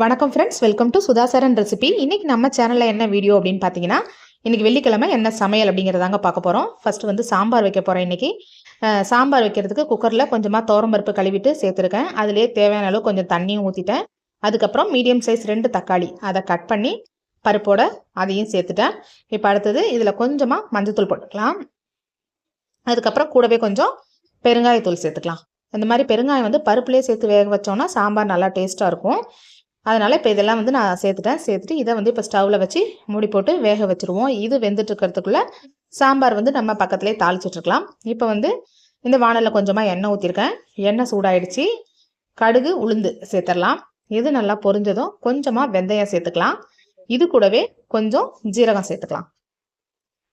வணக்கம் friends welcome to Sudhasaran recipe இன்னைக்கு நம்ம சேனலில் என்ன வீடியோ அப்படின்னு பார்த்தீங்கன்னா இன்றைக்கி வெள்ளிக்கிழமை என்ன சமையல் அப்படிங்கிறதாங்க பார்க்க போகிறோம் ஃபஸ்ட்டு வந்து சாம்பார் வைக்க போகிறேன் இன்னைக்கு. சாம்பார் வைக்கிறதுக்கு குக்கரில் கொஞ்சமாக பருப்பு கழுவிட்டு சேர்த்துருக்கேன். அதுலேயே தேவையான அளவு கொஞ்சம் தண்ணியும் ஊற்றிட்டேன் அதுக்கப்புறம் மீடியம் சைஸ் ரெண்டு தக்காளி. அதை கட் பண்ணி பருப்போட அதையும் சேர்த்துட்டேன். இப்போ அடுத்தது இதில் கொஞ்சமாக மஞ்சத்தூள் போட்டுக்கலாம். அதுக்கப்புறம் கூடவே கொஞ்சம் பெருங்காயத்தூள் சேர்த்துக்கலாம். இந்த மாதிரி பெருங்காயம் வந்து பருப்புலேயே சேர்த்து வேக வச்சோம்னா சாம்பார் நல்லா டேஸ்ட்டாக இருக்கும். அதனால் இப்போ இதெல்லாம் வந்து நான் சேர்த்துட்டேன். சேர்த்துட்டு இதை வந்து இப்போ ஸ்டவ்வில் வச்சு மூடி போட்டு வேக வச்சுருவோம். இது வெந்துட்டு இருக்கிறதுக்குள்ளே சாம்பார் வந்து நம்ம பக்கத்துலேயே தாளிச்சிட்ருக்கலாம். இப்போ வந்து இந்த வானலில் கொஞ்சமாக எண்ணெய் ஊற்றிருக்கேன் எண்ணெய் சூடாயிடுச்சு. கடுகு உளுந்து சேர்த்துடலாம் இது நல்லா பொரிஞ்சதும் கொஞ்சமாக வெந்தயம் சேர்த்துக்கலாம். இது கூடவே கொஞ்சம் ஜீரகம் சேர்த்துக்கலாம்.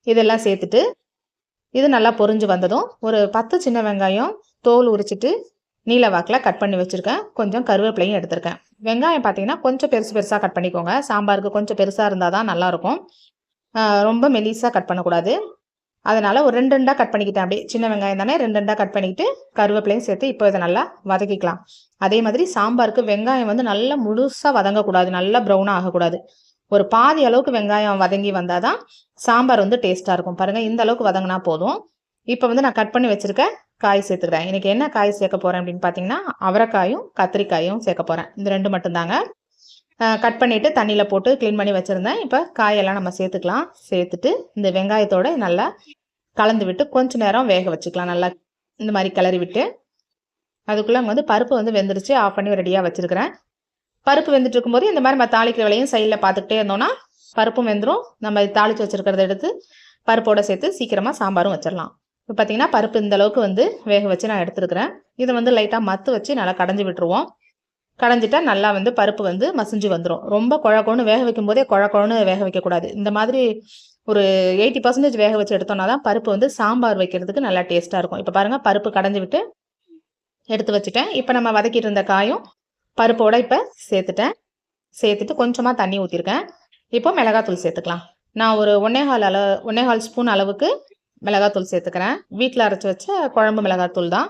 இதெல்லாம் சேர்த்துட்டு இது நல்லா பொரிஞ்சு வந்ததும் ஒரு பத்து சின்ன வெங்காயம் தோல் உரிச்சிட்டு நீலவாக்கில் கட் பண்ணி வச்சுருக்கேன். கொஞ்சம் கருவேப்பிலையும் எடுத்திருக்கேன். வெங்காயம் பார்த்தீங்கன்னா கொஞ்சம் பெருசு பெருசாக கட் பண்ணிக்கோங்க. சாம்பாருக்கு கொஞ்சம் பெருசாக இருந்தால் தான் நல்லாயிருக்கும் ரொம்ப மெலிசாக கட் பண்ணக்கூடாது. அதனால் ஒரு ரெண்டு ரெண்டாக கட் பண்ணிக்கிட்டேன். அப்படியே சின்ன வெங்காயம் தானே ரெண்டு ரெண்டாக கட் பண்ணிக்கிட்டு கருவேப்பிலையும் சேர்த்து இப்போ இதை நல்லா வதக்கிக்கலாம். அதே மாதிரி சாம்பாருக்கு வெங்காயம் வந்து நல்லா முழுசாக வதங்கக்கூடாது. நல்லா ப்ரௌனாக ஆகக்கூடாது. ஒரு பாதி அளவுக்கு வெங்காயம் வதங்கி வந்தால் தான் சாம்பார் வந்து டேஸ்ட்டாக இருக்கும். பாருங்கள் இந்த அளவுக்கு வதங்கினா போதும். இப்போ வந்து நான் கட் பண்ணி வச்சுருக்க காய் சேர்த்துக்கிறேன். எனக்கு என்ன காய் சேர்க்க போகிறேன் அப்படின்னு பார்த்தீங்கன்னா அவரைக்காயும் கத்திரிக்காயும் சேர்க்க போகிறேன் இந்த ரெண்டு மட்டும்தாங்க. கட் பண்ணிவிட்டு தண்ணியில் போட்டு க்ளீன் பண்ணி வச்சுருந்தேன். இப்போ காயெல்லாம் நம்ம சேர்த்துக்கலாம். சேர்த்துட்டு இந்த வெங்காயத்தோட நல்லா கலந்து விட்டு கொஞ்ச நேரம் வேக வச்சுக்கலாம். நல்லா இந்த மாதிரி கிளறி விட்டு. அதுக்குள்ளே வந்து பருப்பு வந்து வெந்துருச்சு. ஆஃப் பண்ணி ரெடியாக வச்சுருக்கிறேன். பருப்பு வெந்துட்டு இருக்கும்போது இந்த மாதிரி நம்ம தாளிக்கிற வேலையும் சைடில் பார்த்துக்கிட்டே இருந்தோம்னா பருப்பும் வெந்துடும் நம்ம தாளித்து வச்சுருக்கிறத எடுத்து பருப்போடு சேர்த்து சீக்கிரமாக சாம்பாரும் வச்சிடலாம் இப்போ பார்த்தீங்கன்னா பருப்பு இந்த அளவுக்கு வந்து வேக வச்சு நான் எடுத்துருக்கிறேன். இதை வந்து லைட்டாக மத்து வச்சு நல்லா கடைஞ்சி விட்டுருவோம். கடைஞ்சிட்டா நல்லா வந்து பருப்பு வந்து மசிஞ்சு வந்துடும் ரொம்ப குழக்கொன்னு வேக வைக்கும் போதே குழக்கொன்னு வேக வைக்கக்கூடாது. இந்த மாதிரி ஒரு எயிட்டி பர்சன்டேஜ் வேக வச்சு எடுத்தோம்னா தான் பருப்பு வந்து சாம்பார் வைக்கிறதுக்கு நல்லா டேஸ்ட்டாக இருக்கும். இப்போ பாருங்கள் பருப்பு கடைஞ்சி விட்டு எடுத்து வச்சுட்டேன். இப்போ நம்ம வதக்கிட்டு இருந்த காயும் பருப்போட இப்போ சேர்த்துட்டேன். சேர்த்துட்டு கொஞ்சமாக தண்ணி ஊற்றிருக்கேன் இப்போ மிளகாத்தூள் சேர்த்துக்கலாம். நான் ஒரு ஒன்னேகால் அளவு ஒன்னேகால் ஸ்பூன் அளவுக்கு மிளகாத்தூள் சேர்த்துக்கிறேன். வீட்டில் அரைச்சி வச்ச குழம்பு மிளகாத்தூள் தான்.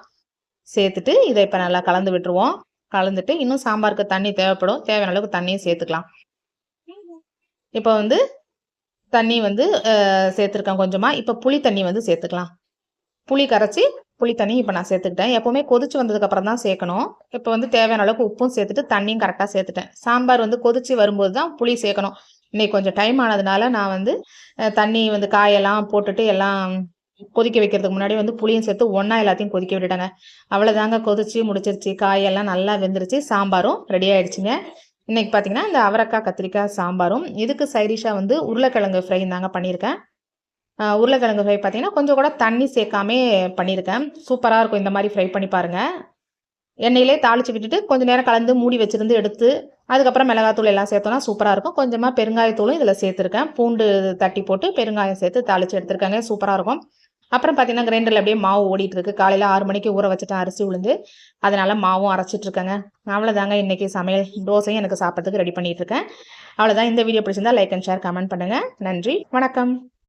சேர்த்துட்டு இதை இப்போ நல்லா கலந்து விட்டுருவோம். கலந்துட்டு இன்னும் சாம்பாருக்கு தண்ணி தேவைப்படும். தேவையான அளவுக்கு தண்ணியும் சேர்த்துக்கலாம். இப்போ வந்து தண்ணி வந்து சேர்த்துருக்கேன் கொஞ்சமாக இப்போ புளி தண்ணி வந்து சேர்த்துக்கலாம். புளி கரைச்சி புளி தண்ணி இப்போ நான் சேர்த்துக்கிட்டேன். எப்போவுமே கொதிச்சு வந்ததுக்கப்புறம் தான் சேர்க்கணும். இப்போ வந்து தேவையான அளவுக்கு உப்பும் சேர்த்துட்டு தண்ணியும் கரெக்டாக சேர்த்துட்டேன். சாம்பார் வந்து கொதிச்சு வரும்போது தான் புளி சேர்க்கணும். இன்னைக்கு கொஞ்சம் டைம் ஆனதுனால நான் வந்து தண்ணி வந்து காயெல்லாம் போட்டுட்டு எல்லாம் கொதிக்க வைக்கிறதுக்கு முன்னாடி வந்து புளியும் சேர்த்து ஒன்றா எல்லாத்தையும் கொதிக்க விட்டுட்டாங்க. அவ்வளோதாங்க கொதிச்சு முடிச்சிருச்சு. காயெல்லாம் நல்லா வெந்துருச்சு. சாம்பாரும் ரெடி ஆயிடுச்சுங்க. இன்னைக்கு பார்த்தீங்கன்னா இந்த அவரக்காய் கத்திரிக்காய் சாம்பாரும். இதுக்கு சைடிஷாக வந்து உருளைக்கிழங்கு ஃப்ரை தாங்க பண்ணியிருக்கேன். உருளைக்கிழங்கு ஃப்ரை பார்த்தீங்கன்னா கொஞ்சம் கூட தண்ணி சேர்க்காமே பண்ணியிருக்கேன். சூப்பராக இருக்கும் இந்த மாதிரி ஃப்ரை பண்ணி பாருங்கள் எண்ணெயிலே தாளிச்சு விட்டுட்டு கொஞ்சம் நேரம் கலந்து மூடி வச்சுருந்து எடுத்து அதுக்கப்புறம் மிளகாத்தூள் எல்லாம் சேர்த்தோம்னா சூப்பராக இருக்கும். கொஞ்சமாக பெருங்காயத்தூளும் இதில் சேர்த்துருக்கேன். பூண்டு தட்டி போட்டு பெருங்காயம் சேர்த்து தாளித்து எடுத்துருக்காங்க சூப்பராக இருக்கும். அப்புறம் பார்த்தீங்கன்னா கிரைண்டரில் அப்படியே மாவு ஓடிட்டு இருக்கு. காலையில் ஆறு மணிக்கு ஊற வச்சுட்டேன் அரிசி உளுந்து. அதனால மாவும் அரைச்சிட்டு இருக்கேங்க. அவ்வளோதாங்க இன்னைக்கு சமையல். தோசையும் எனக்கு சாப்பிட்றதுக்கு ரெடி பண்ணிட்டு இருக்கேன். அவ்வளோதான் இந்த வீடியோ பிடிச்சிருந்தா லைக் அண்ட் ஷேர் கமெண்ட் பண்ணுங்க. நன்றி. வணக்கம்.